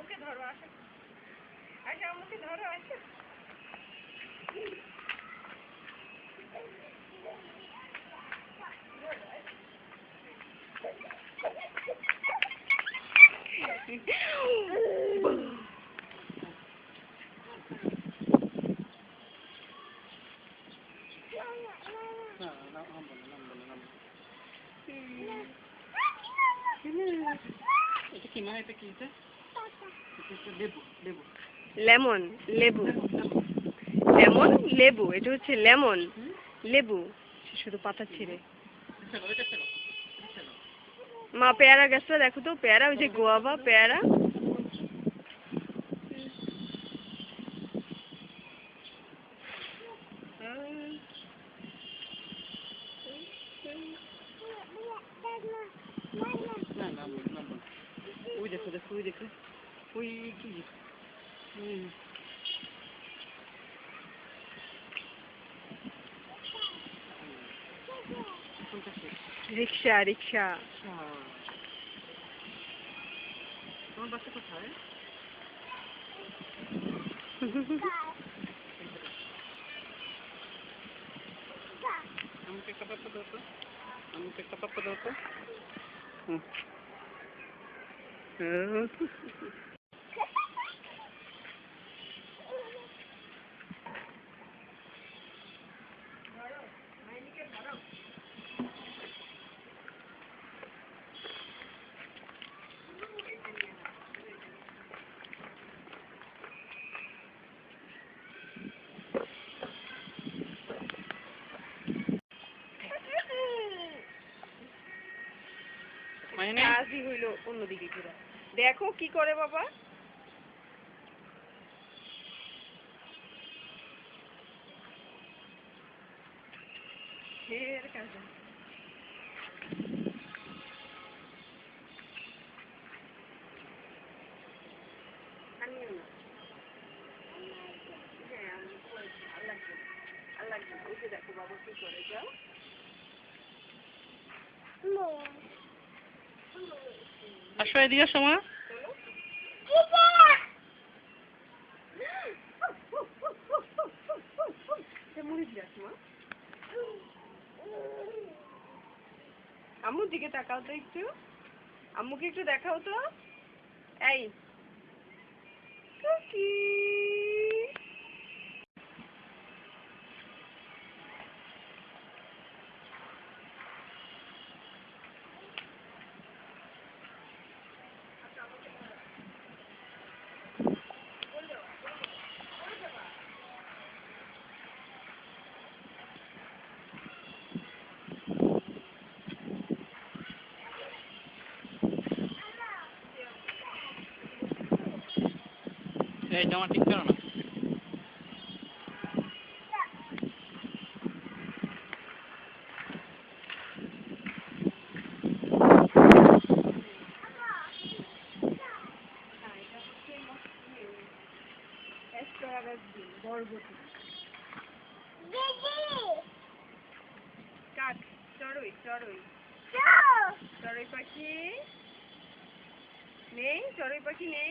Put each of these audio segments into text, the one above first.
আম্মুকে ধরো আসো আসো আম্মুকে ধরো আসো Ini kita gimana itu kita? লেবু লেবু। লেমন লেবু। এটা হচ্ছে লেমন। লেবু। শুধু পাতা ছিঁড়ে। মা পেয়ারা গাছটা দেখো তো পেয়ারা ওই যে গোয়াবা পেয়ারা। না না না না ওই দেখো দেখো ওই দেখো ওই কি হুম কোনটা শেষ রিক্সা রিক্সা আচ্ছা তোমার বাচ্চা কোথায় আমাকে একটা পাপ্পা দাও তো আমাকে একটা পাপ্পা দাও তো হুম মানে? আজই হইল অন্যদিকে ঘুরা। দেখো কি করে বাবা। ফের কাজ হ্যাঁ আল্লাহ আল্লাহ দেখো বাবা কি করে যাও। আসো এদিকে মা। আম্মুর দিকে তাকাও তো একটু। আম্মুকে একটু দেখাও তো। এই। এই জামা ঠিক করো না কাক চড়ুই চড়ুই। চড়ুই পাখি? নেই? চড়ুই পাখি নেই?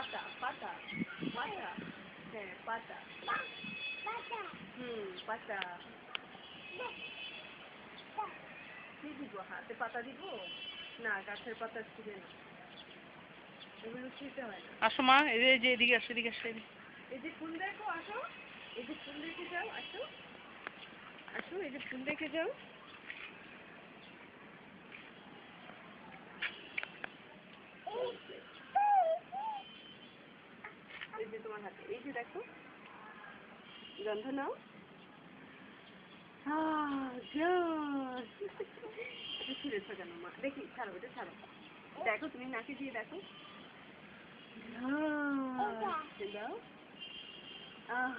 পাতা পাতা পাতা। হ্যাঁ পাতা। হুম পাতা। কি দিব হাতে পাতা দিব? না গাছের পাতা ছিঁড়ে না। এগুলো ছিঁড়তে হয় না। আসো মা এই যে এদিকে আসো এদিকে আসো এদিকে। এই যে ফুল দেখো আসো। এই যে ফুল দেখে যাও আসো। আসো এই যে ফুল দেখে যাও এই যে তোমার হাতে। এই যে দেখো গন্ধ নাও। ছিঁড়েছো কেন মা। দেখি ছাড়ো এটা ছাড়ো। দেখো তুমি নাকি দিয়ে দেখো। আহ, দাও। আহ।